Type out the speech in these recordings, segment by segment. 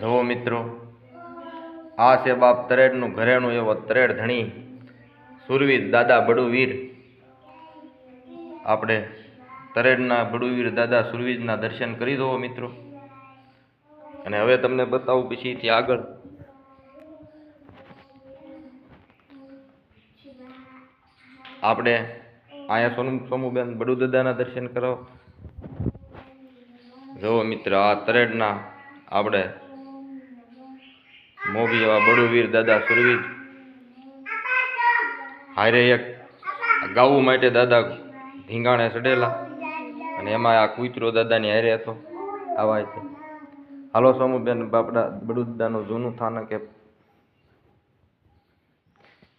જુઓ મિત્રો, આ છે બાપ તરેડનું ઘરેણું, એવો તરેડ ધણી સુરવીર દાદા બડુવીર. આપણે તરેડના બડુવીર દાદા સુરવીરના દર્શન કરી દો મિત્રો. અને હવે તમને બતાવું પછીથી આગળ. આપણે અહીંયા સોનુ સોમુબેન બડુ દાદાના દર્શન કરો જુઓ મિત્ર, આ તરેડના આપણે મોભી એવા બડુવીર દાદા સુરવીર. હારે એક ગાવું માટે દાદા ધીંગાણે ચડેલા. અને એમાં આ કૂતરો દાદાની હારે હતો. આવા છે. હાલો સોમુબેન, બાપડા બડુદાનું જૂનું થાનક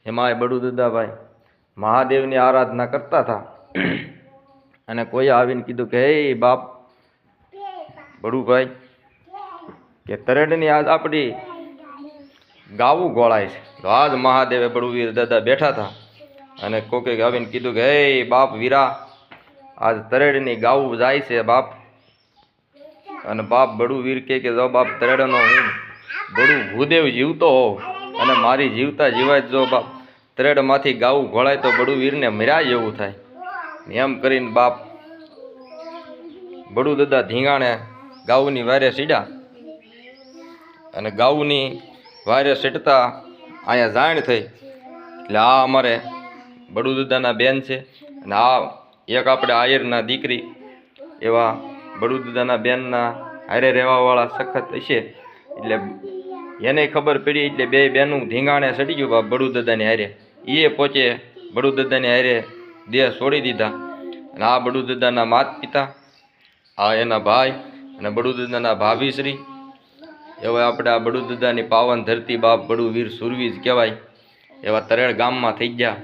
એમાં એ બડુદાભાઈ મહાદેવની આરાધના કરતા હતા. અને કોઈ આવીને કીધું કે, હે બાપ, બડુભાઈ, કે તરેડની આજ આપણી ગાવું ગોળાય છે. તો આજ મહાદેવે બળુવીર દાદા બેઠા હતા અને કોકે આવીને કીધું કે, હે બાપ વીરા, આજ તરેડની ગાવું જાય છે બાપ. અને બાપ બળુવીર કે કે, જો બાપ તરેડનો હું બડુ ભૂદેવ જીવતો હોઉં અને મારી જીવતા જીવાય જો બાપ તરેડમાંથી ગાવું ઘોળાય તો બળુવીરને મર્યા જેવું થાય. એમ કરીને બાપ બડુ દાદા ધીંગાણે ગાઉની વારે સીડ્યા. અને ગાઉની વારે સીટતા અહીંયા જાણ થઈ. એટલે આ અમારે બડુ દાદાના બેન છે. અને આ એક આપણે આયરના દીકરી એવા બડુ દાદાના બેનના હારે રહેવાવાળા સખત હશે. એટલે એને ખબર પડી, એટલે બે બેનું ધીંગાણે સડી ગયું બાપ બડુદાદાની હારે. એ પોચે બડુ દાદાની હારે દેહ છોડી દીધા. અને આ બડુ દાદાના માત પિતા, આ એના ભાઈ અને બડુ દાદાના ભાભીશ્રી એવા આપણે આ બડુ દાદાની પાવન ધરતી બાપ બડુ વીર સુરવીજ કહેવાય. એવા તરેડ ગામમાં થઈ ગયા.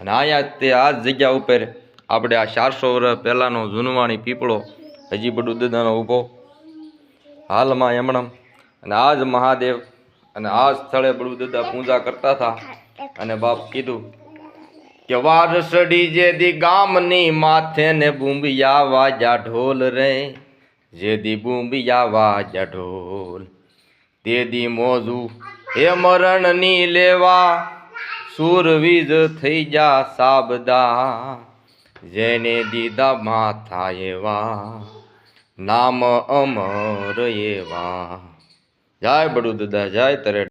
અને અહીંયા તે આ જ જગ્યા ઉપર આપણે આ ચારસો વર્ષ પહેલાંનો જૂનવાણી પીપળો હજી બડુ દાદાનો ઊભો. હાલમાં એમણમ અને આ જ મહાદેવ અને આ સ્થળે બડુ દાદા પૂજા કરતા હતા. અને બાપ કીધું કે વારસડી જે દી ગામની માથે ને બુંબિયા વાજા ઢોલ રે. જે દી બુંબિયા જઢોલ ઢોલ તે દી મોજું એ મરણની લેવા. સુરવીજ થઈ જા સાબદા. જેને દીધા માથા એવા. નામ અમર એવા. જય બડુ દાદા જય તરે